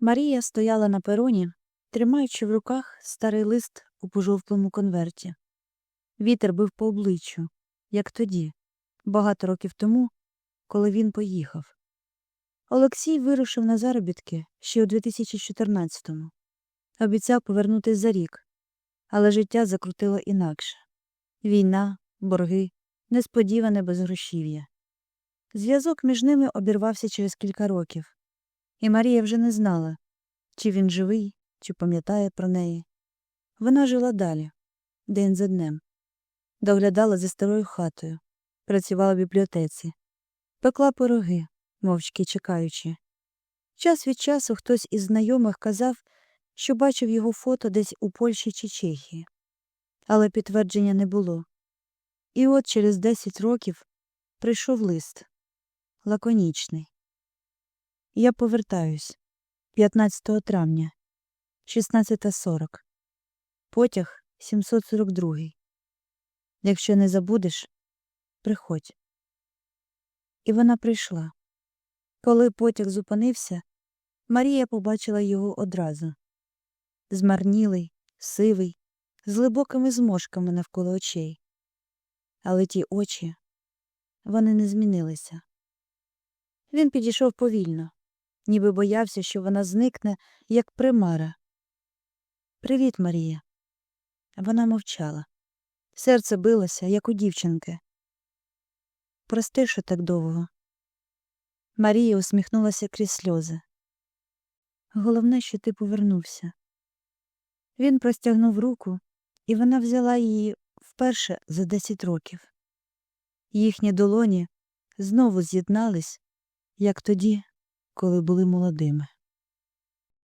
Марія стояла на пероні, тримаючи в руках старий лист у пожовклому конверті. Вітер бив по обличчю, як тоді, багато років тому, коли він поїхав. Олексій вирушив на заробітки ще у 2014-му. Обіцяв повернутись за рік, але життя закрутило інакше. Війна, борги, несподіване безгрошів'я. Зв'язок між ними обірвався через кілька років, і Марія вже не знала, чи він живий, чи пам'ятає про неї. Вона жила далі, день за днем, доглядала за старою хатою, працювала в бібліотеці, пекла пироги, мовчки чекаючи. Час від часу хтось із знайомих казав, що бачив його фото десь у Польщі чи Чехії, але підтвердження не було. І от через 10 років прийшов лист лаконічний. Я повертаюсь 15 травня, 16.40. Потяг 742. Якщо не забудеш, приходь. І вона прийшла. Коли потяг зупинився, Марія побачила його одразу. Змарнілий, сивий, з глибокими зморшками навколо очей. Але ті очі, вони не змінилися. Він підійшов повільно, ніби боявся, що вона зникне, як примара. Привіт, Марія. Вона мовчала. Серце билося, як у дівчинки. Прости, що так довго. Марія усміхнулася крізь сльози. Головне, що ти повернувся. Він простягнув руку, і вона взяла її вперше за десять років. Їхні долоні знову з'єднались, як тоді, коли були молодими.